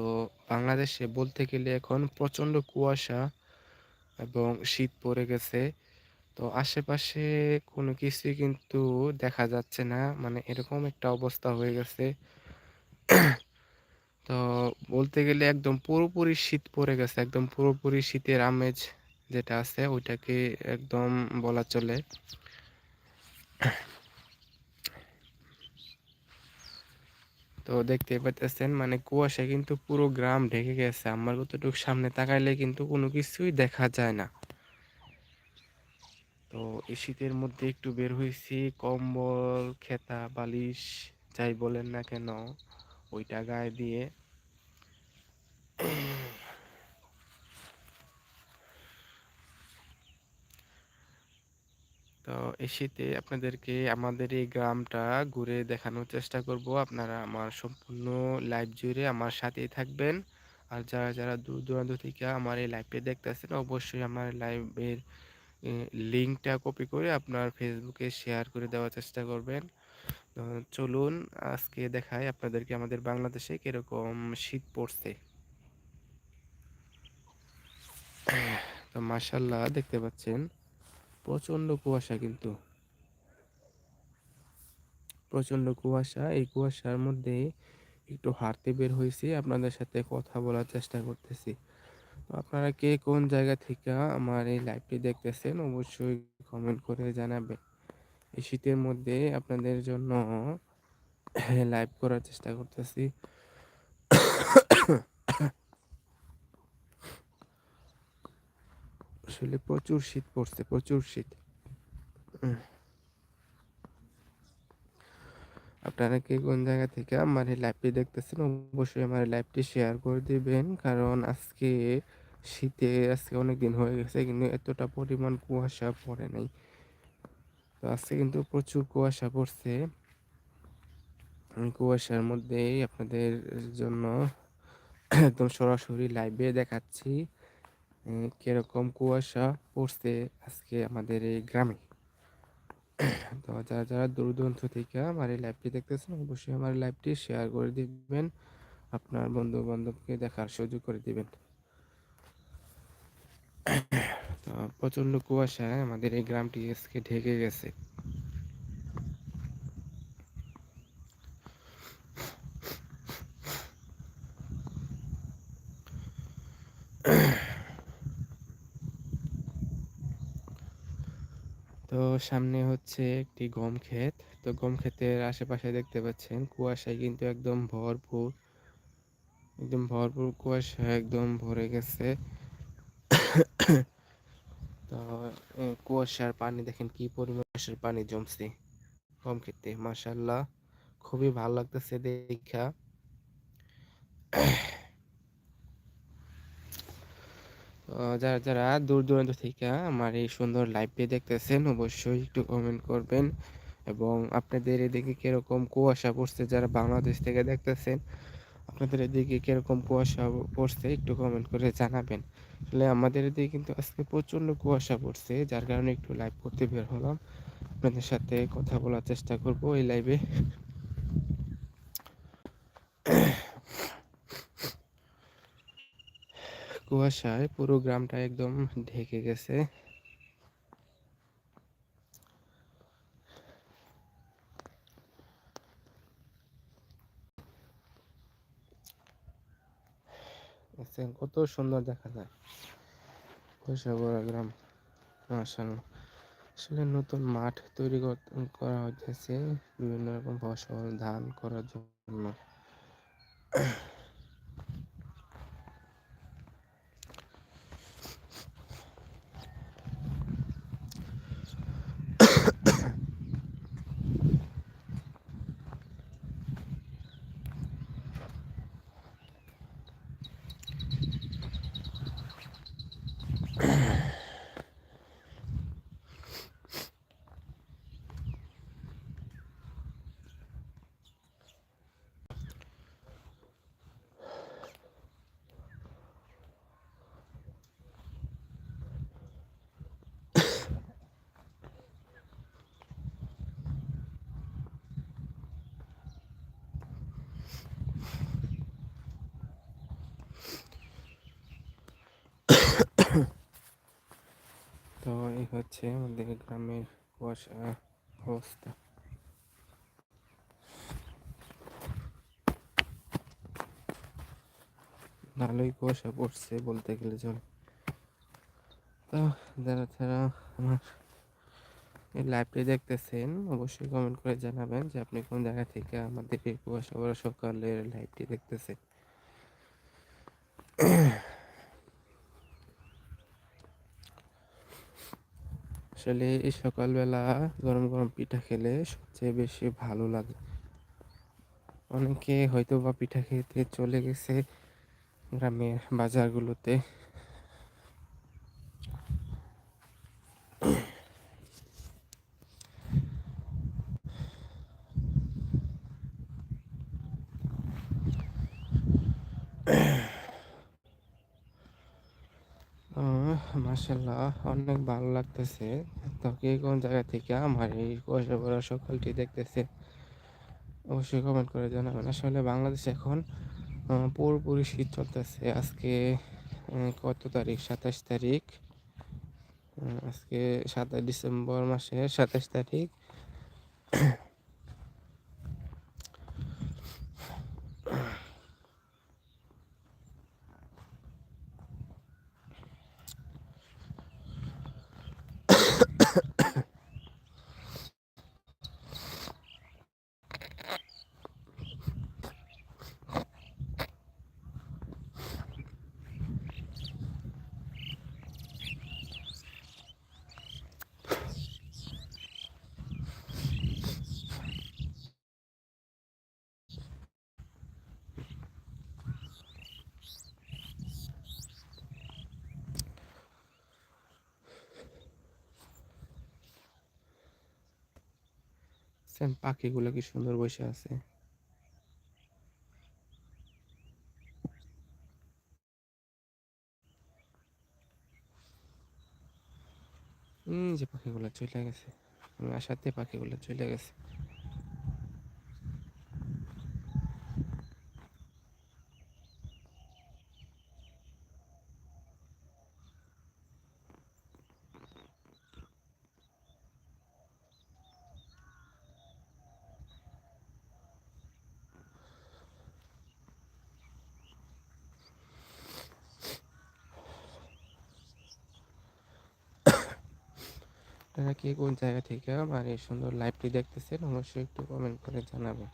তো বাংলাদেশে বলতে গেলে এখন প্রচণ্ড কুয়াশা এবং শীত পড়ে গেছে। তো আশেপাশে কোনো কিছুই কিন্তু দেখা যাচ্ছে না। মানে এরকম একটা অবস্থা হয়ে গেছে। তো বলতে গেলে একদম পুরোপুরি শীত পড়ে গেছে। একদম পুরোপুরি শীতের আমেজ যেটা আছে ওইটাকে একদম বলা চলে। তো দেখতে পাইতেছেন মানে কুয়াশা কিন্তু পুরো গ্রাম ঢেকে গেছে। আমার কতটুকু সামনে তাকাইলে কিন্তু কোনো কিছুই দেখা যায় না। তো এই শীতের মধ্যে একটু বের হয়েছি কম্বল, খেতা, বালিশ যাই বলেন না কেন ওইটা গায়ে দিয়ে তো এই শীতে আপনাদেরকে আমাদের এই গ্রামটা ঘুরে দেখানোর চেষ্টা করব। আপনারা আমার সম্পূর্ণ লাইভ জুড়ে আমার সাথেই থাকবেন। আর যারা, যারা দূর দূরান্ত থেকে আমার এই লাইভটা দেখতেছেন অবশ্যই আমার লাইভের লিঙ্কটা কপি করে আপনার ফেসবুকে শেয়ার করে দেওয়ার চেষ্টা করবেন। চলুন আজকে দেখাই আপনাদেরকে আমাদের বাংলাদেশে কীরকম শীত পড়ছে। তো মাশাআল্লাহ দেখতে পাচ্ছেন প্রচণ্ড কুয়াশা কিন্তু। প্রচণ্ড কুয়াশা। এই কুয়াশার মধ্যে একটু হাঁটতে বের হইছি। আপনাদের সাথে কথা বলার চেষ্টা করতেছি। আপনারা কে কোন জায়গা থেকে আমার এই লাইভটি দেখতেছেন, অবশ্যই কমেন্ট করে জানাবেন। এই শীতের মধ্যে আপনাদের জন্য লাইভ করার চেষ্টা করতেছি। আসলে প্রচুর শীত পড়ছে, প্রচুর শীত। আপনারা কে কোন জায়গা থেকে আমার এই লাইভটি দেখতেছেন অবশ্যই আমার লাইভটি শেয়ার করে দিবেন কারণ আজকে শীতে আজকে অনেক দিন হয়ে গেছে কিন্তু এতটা পরিমাণ কুয়াশা পড়ে নাই। তো আজকে কিন্তু প্রচুর কুয়াশা পড়ছে। কুয়াশার মধ্যেই আপনাদের জন্য একদম সরাসরি লাইভে দেখাচ্ছি। কীরকম কুয়াশা পড়ছে আজকে আমাদের এই গ্রামে? তো যারা যারা দূর দূরান্ত থেকে আমার এই লাইভটি দেখতেছেন, অবশ্যই আমার লাইভটি শেয়ার করে দিবেন। আপনার বন্ধু বান্ধবকে দেখার সুযোগ করে দিবেন। তো প্রচণ্ড কুয়াশায় আমাদের এই গ্রামটি আজকে ঢেকে গেছে। তো সামনে হচ্ছে একটি গম ক্ষেত। তো গম ক্ষেতের আশেপাশে দেখতে পাচ্ছেন কুয়াশায় কিন্তু একদম ভরপুর একদম ভরপুর কুয়াশা একদম ভরে গেছে। তো কুয়াশার পানি দেখেন কি পরিমাণ কুয়াশার পানি জমছে গম খেতে মাসাল্লাহ খুবই ভালো লাগতেছে দেখা। যারা যারা দূর দূরান্ত থেকে আমার এই সুন্দর লাইভটি দেখতেছেন, অবশ্যই একটু কমেন্ট করবেন এবং আপনাদের এদিকে কীরকম কুয়াশা পড়ছে যারা বাংলাদেশ থেকে দেখতেছেন, আপনাদের এদিকে কীরকম কুয়াশা পড়ছে একটু কমেন্ট করে জানাবেন। আসলে আমাদের এদিকে কিন্তু আজকে প্রচণ্ড কুয়াশা পড়ছে, যার কারণে একটু লাইভ করতে বের হলাম। আপনাদের সাথে কথা বলার চেষ্টা করব এই লাইভে কুয়াশায় পুরো গ্রামটা একদম ঢেকে গেছে। কত সুন্দর দেখা যায়। কুয়াশা ভরা গ্রাম আসলে নতুন মাঠ তৈরি করা হইতেছে বিভিন্ন রকম ফসল ধান করার জন্য। তো এই হচ্ছে আমাদের গ্রামের কুয়াশা অবস্থা। ভালোই কুয়াশা পড়ছে বলতে গেলে চলে। তো যারা যারা আমার এই লাইভটি দেখতেছেন, অবশ্যই কমেন্ট করে জানাবেন যে আপনি কোন জায়গা থেকে আমাদের এই কুয়াশা পড়া সকালের লাইভটি দেখতেছেন। আসলে এই সকালবেলা গরম গরম পিঠা খেলে সবচেয়ে বেশি ভালো লাগে। অনেকে হয়তো বা পিঠা খেতে চলে গেছে গ্রামের বাজারগুলোতে। মাসাল্লাহ অনেক ভালো লাগতেছে। তো কে কোন জায়গা থেকে আমার এই কুয়াশা পড়া সকালটি দেখতেছে, অবশ্যই কমেন্ট করে জানাবেন। আসলে বাংলাদেশে এখন পুরোপুরি শীত চলতেছে। আজকে কত তারিখ? সাতাশ তারিখ। আজকে সাতাশ ডিসেম্বর মাসের সাতাশ তারিখ। সেম পাখিগুলো কি সুন্দর বসে আছে। যে পাখিগুলো চলে গেছে। আমি আসাতে পাখিগুলো চলে গেছে। আপনারা কে কোন জায়গা থেকে আমার এই সুন্দর লাইভটি দেখতেছেন, অবশ্যই একটু কমেন্ট করে জানাবেন।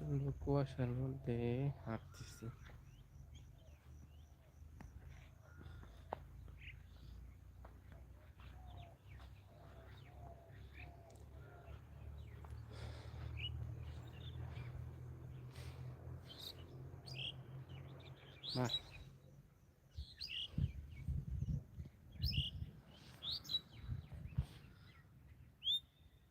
প্রচণ্ড কুয়াশার মধ্যে হাঁটতেছি। বাহ